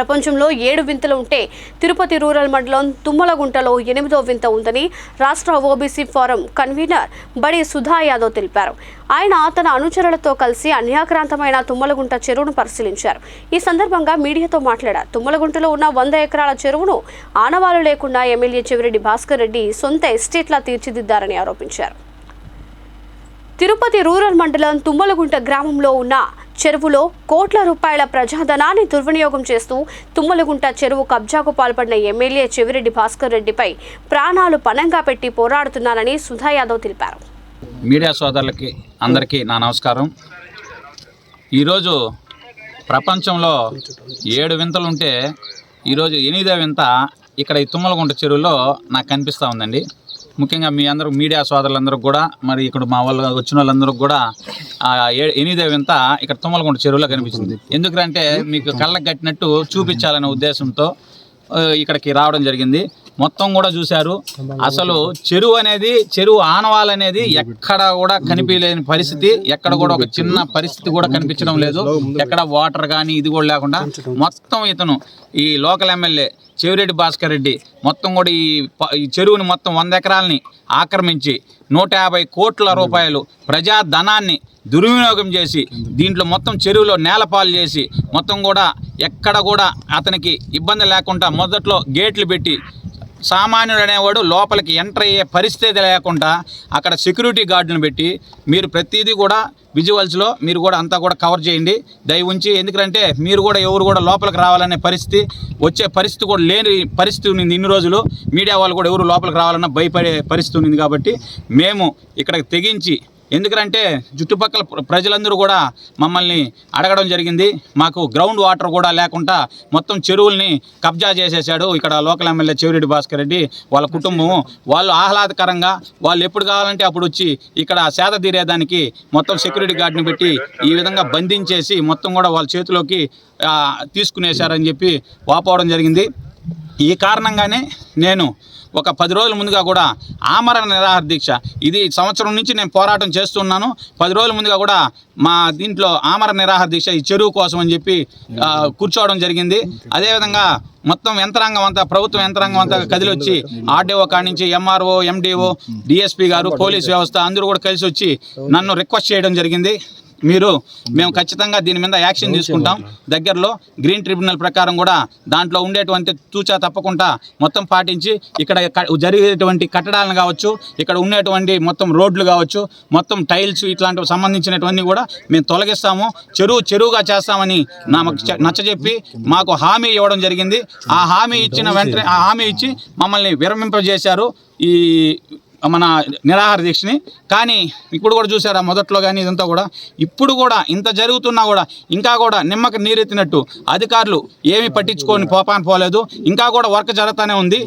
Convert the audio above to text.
ప్రపంచంలో ఏడు వింతలు ఉంటే తిరుపతి రూరల్ మండలం తుమ్మలగుంటలో ఎనిమిదో వింత ఉందని రాష్ట్ర ఓబీసీ ఫోరం కన్వీనర్ బడి సుధా యాదవ్ తెలిపారు. ఆయన తన అనుచరులతో కలిసి అన్యాక్రాంతమైన తుమ్మలగుంట చెరువును పరిశీలించారు. ఈ సందర్భంగా మీడియాతో మాట్లాడారు. తుమ్మలగుంటలో ఉన్న వంద ఎకరాల చెరువును ఆనవాలు లేకుండా ఎమ్మెల్యే చెవిరెడ్డి భాస్కర్ రెడ్డి సొంత ఎస్టేట్లా తీర్చిదిద్దారని ఆరోపించారు. తిరుపతి రూరల్ మండలం తుమ్మలగుంట గ్రామంలో ఉన్న చెరువులో కోట్ల రూపాయల ప్రజాధనాన్ని దుర్వినియోగం చేస్తూ తుమ్మలగుంట చెరువు కబ్జాకు పాల్పడిన ఎమ్మెల్యే చెవిరెడ్డి భాస్కర్ రెడ్డిపై ప్రాణాలు పణంగా పెట్టి పోరాడుతున్నారని సుధా యాదవ్ తెలిపారు. మీడియా సోదరులకి అందరికీ నా నమస్కారం. ఈరోజు ప్రపంచంలో ఏడు వింతలు ఉంటే ఈరోజు ఎనిమిదో వింత ఇక్కడ ఈ తుమ్మలగుంట చెరువులో నాకు కనిపిస్తూ ఉందండి. ముఖ్యంగా మీ అందరూ మీడియా సోదరులందరూ కూడా మరి ఇక్కడ మా వాళ్ళు వచ్చిన వాళ్ళందరూ కూడా ఆ ఏ- వింత ఇక్కడ తుమ్మలగుంట చెరువులో కనిపించింది. ఎందుకంటే మీకు కళ్ళకు కట్టినట్టు చూపించాలనే ఉద్దేశంతో ఇక్కడికి రావడం జరిగింది. మొత్తం కూడా చూశారు. అసలు చెరువు అనేది చెరువు ఆనవాళ్ళు అనేది ఎక్కడ కూడా కనిపించలేని పరిస్థితి. ఎక్కడ కూడా ఒక చిన్న పరిస్థితి కూడా కనిపించడం లేదు. ఎక్కడ వాటర్ కానీ ఇది కూడా లేకుండా మొత్తం ఇతను ఈ లోకల్ ఎమ్మెల్యే చెవిరెడ్డి భాస్కర్ రెడ్డి మొత్తం కూడా ఈ ప- ఈ చెరువుని మొత్తం వంద ఎకరాలని ఆక్రమించి నూట యాభై కోట్ల రూపాయలు ప్రజా ధనాన్ని దుర్వినియోగం చేసి దీంట్లో మొత్తం చెరువులో నేలపాలు చేసి మొత్తం కూడా ఎక్కడ కూడా అతనికి ఇబ్బంది లేకుండా మొదట్లో గేట్లు పెట్టి సామాన్యుడు అనేవాడు లోపలికి ఎంటర్ అయ్యే పరిస్థితి లేకుండా అక్కడ సెక్యూరిటీ గార్డును పెట్టి మీరు ప్రతిదీ కూడా విజువల్స్లో మీరు కూడా అంతా కూడా కవర్ చేయండి. దయ ఉంచి ఎందుకంటే మీరు కూడా ఎవరు కూడా లోపలికి రావాలనే పరిస్థితి వచ్చే పరిస్థితి కూడా లేని పరిస్థితి ఉంది ఇన్ని రోజులు. మీడియా వాళ్ళు కూడా ఎవరు లోపలికి రావాలన్నా భయపడే పరిస్థితి ఉంది కాబట్టి మేము ఇక్కడ తెగించి ఎందుకంటే చుట్టుపక్కల ప్ర- ప్రజలందరూ కూడా మమ్మల్ని అడగడం జరిగింది. మాకు గ్రౌండ్ వాటర్ కూడా లేకుండా మొత్తం చెరువుల్ని కబ్జా చేసేసాడు ఇక్కడ లోకల్ ఎమ్మెల్యే చెవిరెడ్డి భాస్కర్ రెడ్డి. వాళ్ళ కుటుంబం వాళ్ళు ఆహ్లాదకరంగా వాళ్ళు ఎప్పుడు కావాలంటే అప్పుడు వచ్చి ఇక్కడ సేద తీరేదానికి మొత్తం సెక్యూరిటీ గార్డ్ని పెట్టి ఈ విధంగా బంధించేసి మొత్తం కూడా వాళ్ళ చేతిలోకి తీసుకునేశారని చెప్పి వాపోవడం జరిగింది. ఈ కారణంగానే నేను ఒక పది రోజుల ముందుగా కూడా ఆమరణ నిరాహార దీక్ష. ఇది సంవత్సరం నుంచి నేను పోరాటం చేస్తున్నాను. పది రోజుల ముందుగా కూడా మా దీంట్లో ఆమరణ నిరాహార దీక్ష ఈ చెరువు కోసం అని చెప్పి కూర్చోవడం జరిగింది. అదేవిధంగా మొత్తం యంత్రాంగం అంతా ప్రభుత్వం యంత్రాంగం అంతా కదిలి వచ్చి ఆర్డీఓ కాడి నుంచి ఎంఆర్ఓ ఎండిఓ డిఎస్పీ గారు పోలీస్ వ్యవస్థ అందరూ కూడా కలిసి వచ్చి నన్ను రిక్వెస్ట్ చేయడం జరిగింది. మీరు మేము ఖచ్చితంగా దీని మీద యాక్షన్ తీసుకుంటాం. దగ్గరలో గ్రీన్ ట్రిబ్యునల్ ప్రకారం కూడా దాంట్లో ఉండేటువంటి తూచా తప్పకుండా మొత్తం పాటించి ఇక్కడ జరిగేటువంటి కట్టడాలను కావచ్చు ఇక్కడ ఉండేటువంటి మొత్తం రోడ్లు కావచ్చు మొత్తం టైల్స్ ఇట్లాంటివి సంబంధించినటువంటి కూడా మేము తొలగిస్తాము. చెరువు చెరువుగా చేస్తామని నాకు నచ్చజెప్పి మాకు హామీ ఇవ్వడం జరిగింది. ఆ హామీ ఇచ్చిన వెంటనే ఆ హామీ ఇచ్చి మమ్మల్ని విరమింపజేశారు. ఈ మన నిరాహార దీక్షని. కానీ ఇప్పుడు కూడా చూసారా మొదట్లో కానీ ఇదంతా కూడా. ఇప్పుడు కూడా ఇంత జరుగుతున్నా కూడా ఇంకా కూడా నిమ్మకి నీరెత్తినట్టు అధికారులు ఏమీ పట్టించుకొని పోపాని పోలేదు. ఇంకా కూడా వర్క్ జరుగుతూనే ఉంది.